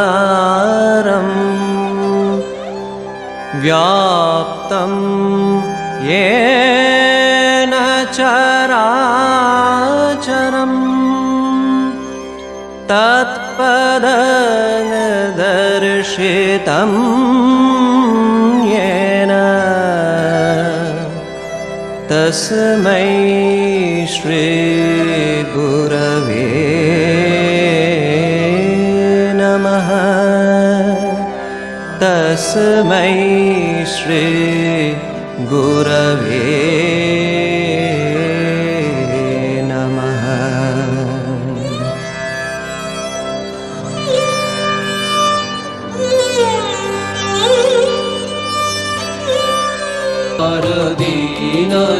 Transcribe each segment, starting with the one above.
अखण्डमण्डलाकारम् व्याप्तं येन चराचरम् तत्पददर्शितं येन तस्मै श्रीगुरवे नमः। तस्मै श्रीगुरवे गुरवे नमः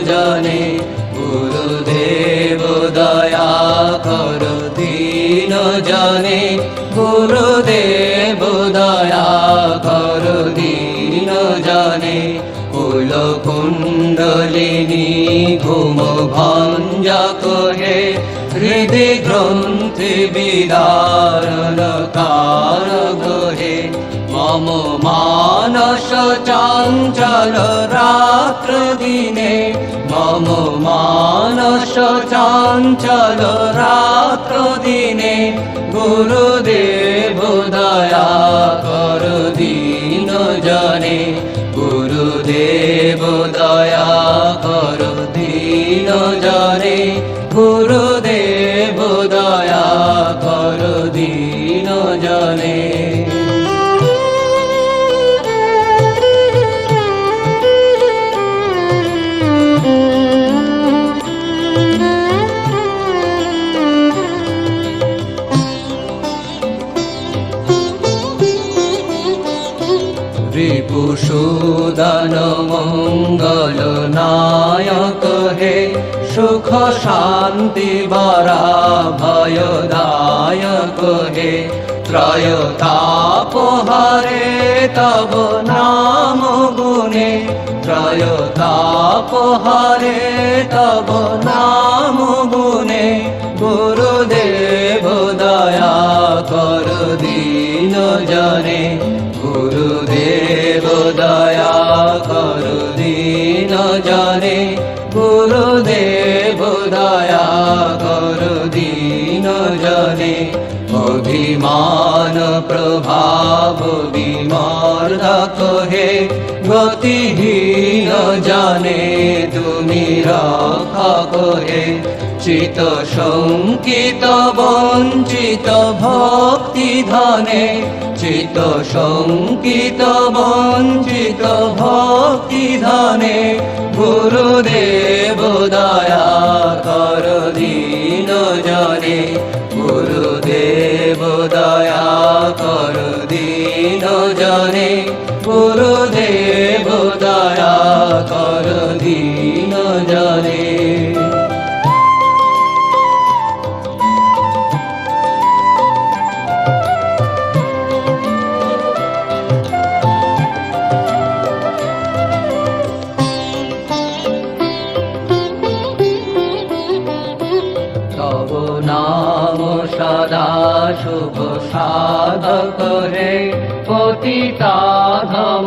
जने গুরুদেব দয়া করদীন জানে গুরুদেব দয়া করদীন জানে কুল কুণ্ডলিনী ঘুম ভঞ্জা কহে হৃদয় গ্রন্থি বিদারণ কার গহে মম মানস চঞ্চল রাত্র দিনে মম মানস চঞ্চল রাত্র দিনে গুরুদেব দয়া কর দিন জনে গুরুদেব রিপুসুদন মঙ্গল নায়ক হে, সুখ শান্তি বরা ভয়দায়ক হে। ত্রয় তাপহারে তব নাম গুণে ত্রয় তাপহারে তব নাম গুণে, গুরুদেব দয়া কর দিন জনে গুরুদেব জনে অভিমান প্রভাব বিমর্দক হে গতিহীন জানে তুমি রক্ষা হে। চিত শঙ্কিত, বঞ্চিত ভক্তি ধনে, চিত শঙ্কিত, বঞ্চিত ভক্তি ধনে, গুরুদেব দয়া কর দিন জনে গুরুদেব সদা শুভ সাধ করে পতিতা ধম